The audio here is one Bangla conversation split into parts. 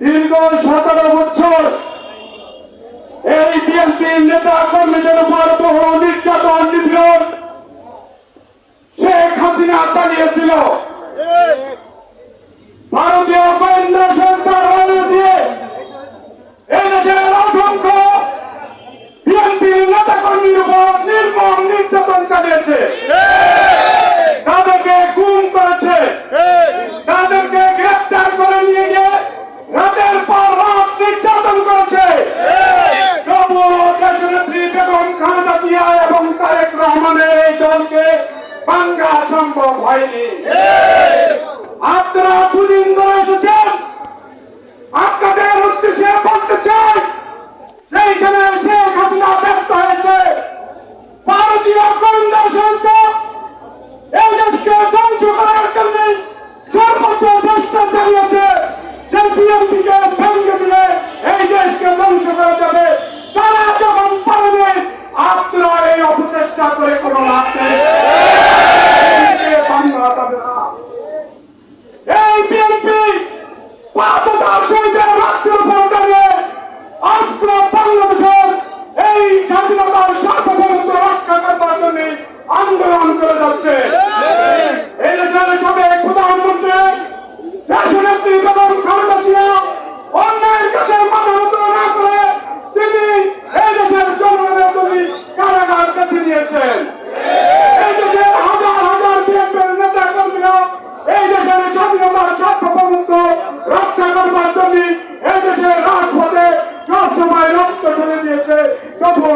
দীর্ঘ সতেরো বছর। এই বিএনপির নেতা কর্মীদের উপর বহু নির্যাতন নিপীড়ন শেখ হাসিনা চালিয়েছিল ভারতীয় গোয়েন্দা সংস্থার রায় দিয়ে এই দেশের অসংখ্য নির্যাতন চালিয়েছে তাদেরকে গুম করেছে তাদেরকে গ্রেফতার করে নিয়ে গিয়ে রাতের পর রাত নির্যাতন করেছে তবুও দেশনেত্রী বেগম খালেদা জিয়া এবং তারেক রহমানের এই দলকে ভাঙ্গা সম্ভব হয়নি আপনারা দুদিন ধরে এসেছেন আপনাদের উদ্দেশ্যে বলতে চাই সেইখানে শেখ হাসিনা ব্যস্ত হয়েছে ভারতীয় গোয়েন্দা সংস্থা এই দেশকে ধ্বংস করার জন্য সর্বোচ্চ চেষ্টা চালিয়েছে যে বিএনপি কে ভেঙে দিলে এই দেশকে ধ্বংস করা যাবে তারা যখন পারবে আপনারা এই অপচেষ্টা করে কোনো লাভ নেই দেশকে বাংলা যাবে না এই বিএনপি পাঁচ হাজার শহীদের রক্তের উপর দাঁড়িয়ে আজকে বাংলাদেশের এই স্বাধীনতার সার্বভৌমত্ব রক্ষা করবার জন্য আন্দোলন করে যাচ্ছে এই দেশের সাবেক প্রধানমন্ত্রী দেশনেত্রী বেগম খালেদা জিয়া অন্যায়ের কাছে মাথা নত না করে তিনি এই দেশের জনগণের জন্য কারাগার বেছে নিয়েছেন এই দেশের হাজার হাজার বিএনপির নেতা কর্মীরা এই দেশের স্বাধীনতার সার্বভৌমত্ব রক্ষা করবার জন্য এই দেশের রাজপথে সবসময় রক্ত ঢেলে দিয়েছে তবুও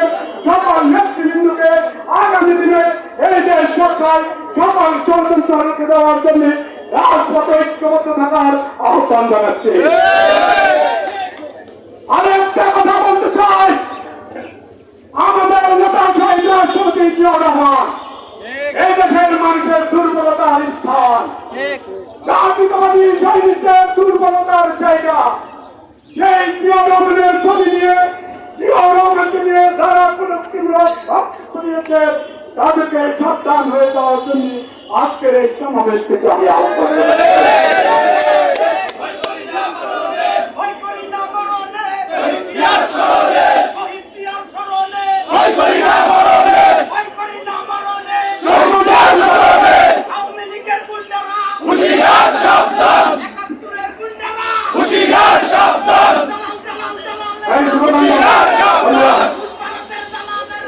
সরকার সকল ষড়যন্ত্র রুখে দেওয়ার জন্য রাজপথে ঐক্যবদ্ধ থাকার আহ্বান জানাচ্ছে। আরেকটা কথা বলতে চাই আমাদের নেতা শহীদ রাষ্ট্রপতি জিয়া রহমান। এই দেশের মানুষের দুর্বলতার স্থান। জাতীয়তাবাদী সৈনিকদের দুর্বলতার জায়গা। সেই জিয়া রহমানের ছবি নিয়ে সাবধান হয়ে যাওয়ার জন্য আজকের এই সমাবেশ থেকে আমি আহ্বান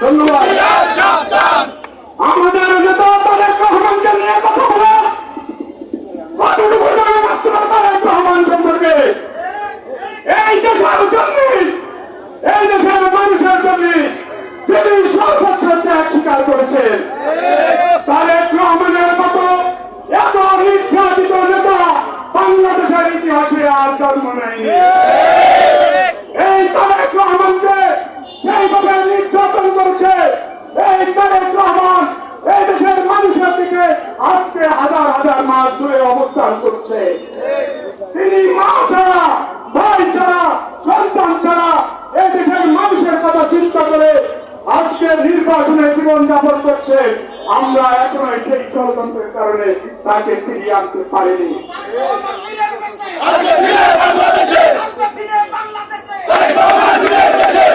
ধন্যবাদ। আমাদের নেতা তারেক রহমানকে নিয়ে কথা এই দেশের জন্য এই দেশের মানুষের জন্য তিনি সর্বোচ্চ ত্যাগ স্বীকার করেছেন তারেক রহমানের মতো এত নির্যাতিত নেতা বাংলাদেশের ইতিহাসে আর জন্ম নেয়নি। এই তারেক রহমানকে সেইভাবে নির্যাতন করেছে এই তারেক রহমান এই দেশের মানুষের দিকে আজকে হাজার হাজার মাস দূরে অবস্থান করছে। তিনি মা ছাড়া ভাই ছাড়া সন্তান ছাড়া এই দেশের মানুষের কথা চিন্তা করে আজকে নির্বাচনে জীবন যাপন করছে। আমরা এখনও সেই ষড়যন্ত্রের কারণে তাকে ফিরিয়ে আনতে পারিনি। বাংলাদেশে রাষ্ট্র ফিরে বাংলাদেশে তারেক রহমান ফিরে দেশে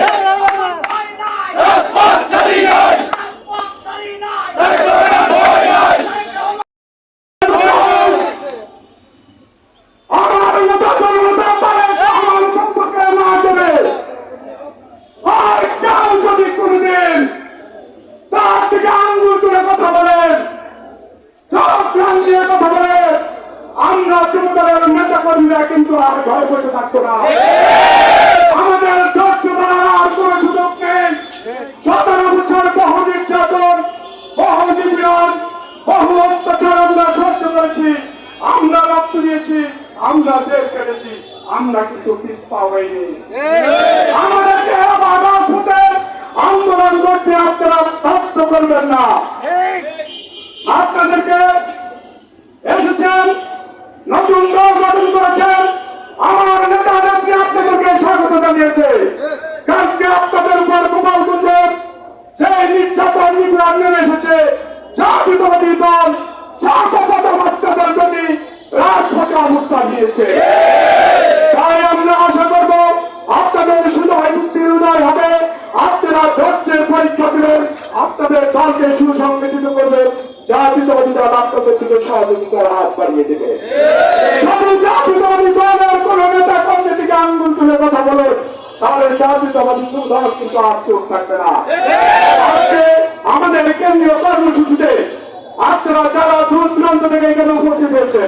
ভয় নাই রাজপথ ছাড়ি নাই রাজপথ ছাড়ি নাই তারেক রহমান ভয় নাই তারেক রহমান আমার নেতা জনতা তারেক রহমান সম্পর্কে না জানে আর কেউ যদি কোনদিন তার থেকে আঙ্গুল তুলে কথা বলেন চোখ রাঙিয়ে কথা বলে আমরা যুবদলের নেতা কর্মীরা কিন্তু আর ঘরে বসে থাকতো না। আমাদের ধৈর্য ধরার আর কোনো সুযোগ নেই। সতেরো বছর বহু নির্যাতন, বহু নিপীড়ন বহু অত্যাচার আমরা সহ্য করেছি। আমরা রক্ত দিয়েছি, আমরা জেল কেটেছি আমরা কিন্তু পিস্পা হইনি। আমাদেরকে আবার রাজপথে আন্দোলন করতে আপনারা বাধ্য করবেন না। আপনাদেরকে এসেছেন নতুন দল গঠন করেছেন আমার নেতা নেত্রী আপনাদেরকে স্বাগত জানিয়েছে কালকে আপনাদের উপর গোপালগঞ্জের যে নির্যাতন নিগ্রাম নেমে এসেছে জাতীয়তাবাদী দল জাতীয়তাবাদের অত্যাচার জন্য রাজপথে নিয়েছে তাই আমরা আশা করব আপনাদের সুদয় মুক্তির উদয় হবে। আপনারা ধৈর্যের পরীক্ষা দিলেন আপনাদের দলকে সুসংগঠিত করবেন। আপনারা যারা দূর দূরান্ত থেকে এখানে উপস্থিত হয়েছে।